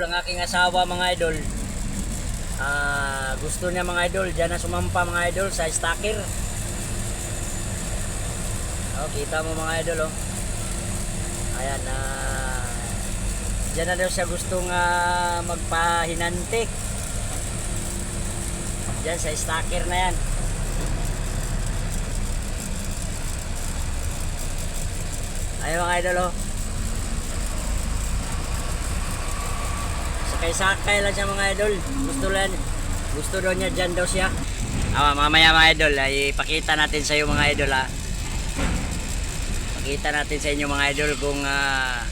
Ang aking asawa mga idol, ah gusto niya mga idol, dyan na sumampa mga idol sa stacker. Oh, kita mo mga idol oh. Ayan na Diyan na daw siya gustong ah, magpahinante. Diyan sa stacker na yan. Ayun mga idol oh. Sakay-sakay lang siya mga idol. Gusto lang, gusto daw niya dyan daw siya. Ah, mamaya mga idol, ay ipakita natin sa iyo mga idol ha. Pakita natin sa inyo mga idol kung ah,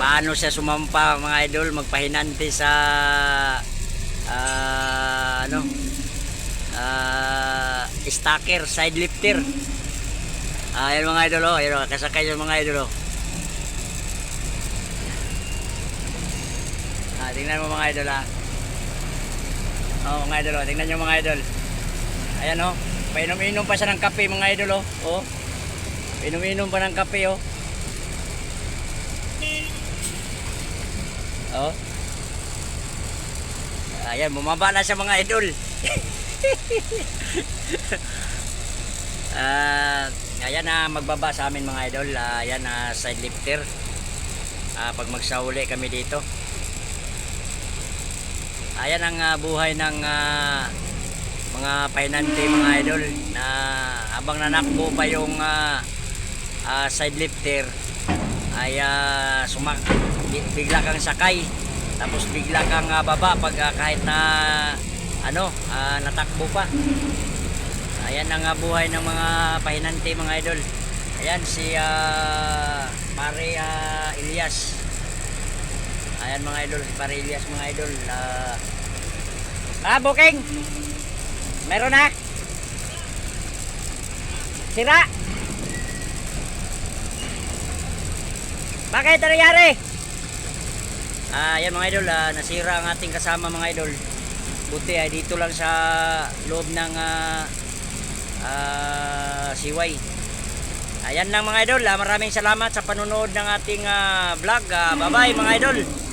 paano siya sumampa mga idol, magpahinante sa ah, ano ah, stacker, side lifter. Ah, yan mga idol oh, ayun, oh, kasakay yung mga idol oh. Ah, tingnan mo mga idol ah. Oh, mga idol oh, tingnan nyo mga idol. Ayan oh, painom-inom pa siya ng kape mga idol oh. Oh. Painom-inom pa ng kape oh. Oh. Ayan, bumaba na siya mga idol. Ah, ayan na magbaba sa amin mga idol. Ah, ayan na side lifter. Ah, pag magsauli kami dito. Ayan ang ah, buhay ng ah, mga painante mga idol na habang nanakbo pa yung ah, ah, side lifter ay ah, sumak bi- bigla kang sakay. Tapos bigla kang ah, baba pag ah, kahit na ano ah, natakbo pa. Ayan ang ah, buhay ng mga pahinante mga idol. Ayan si ah, pare ah, Elias Ayan mga idol, si Parilias mga idol. ah ah, booking! Meron na? Sira! Bakit ano nangyari? Ah, ayan mga idol, ah, nasira ang ating kasama mga idol. Buti ay dito lang sa loob ng ah, ah, siway. Ayan lang mga idol, ah, maraming salamat sa panonood ng ating ah, vlog. Ah, bye-bye mga idol.